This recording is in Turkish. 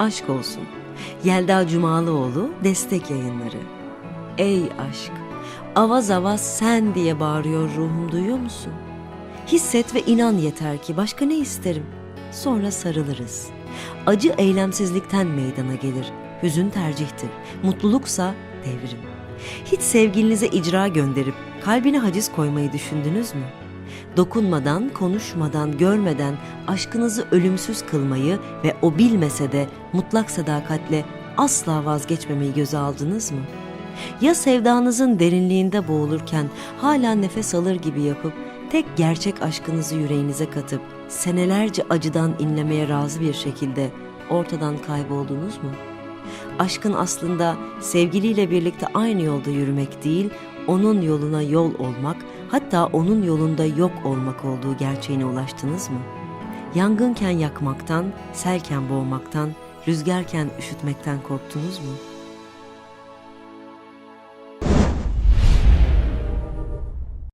aşk olsun. Yelda Cumalıoğlu Destek Yayınları. Ey aşk, avaz avaz sen diye bağırıyor ruhum duyuyor musun? Hisset ve inan yeter ki başka ne isterim? Sonra sarılırız. Acı eylemsizlikten meydana gelir. Hüzün tercihtir. Mutluluksa devrim. Hiç sevgilinize icra gönderip kalbine haciz koymayı düşündünüz mü? Dokunmadan, konuşmadan, görmeden aşkınızı ölümsüz kılmayı ve o bilmese de mutlak sadakatle asla vazgeçmemeyi göze aldınız mı? Ya sevdanızın derinliğinde boğulurken hala nefes alır gibi yapıp tek gerçek aşkınızı yüreğinize katıp senelerce acıdan inlemeye razı bir şekilde ortadan kayboldunuz mu? Aşkın aslında sevgiliyle birlikte aynı yolda yürümek değil, onun yoluna yol olmak, hatta onun yolunda yok olmak olduğu gerçeğine ulaştınız mı? Yangınken yakmaktan, selken boğmaktan, rüzgarken üşütmekten korktunuz mu?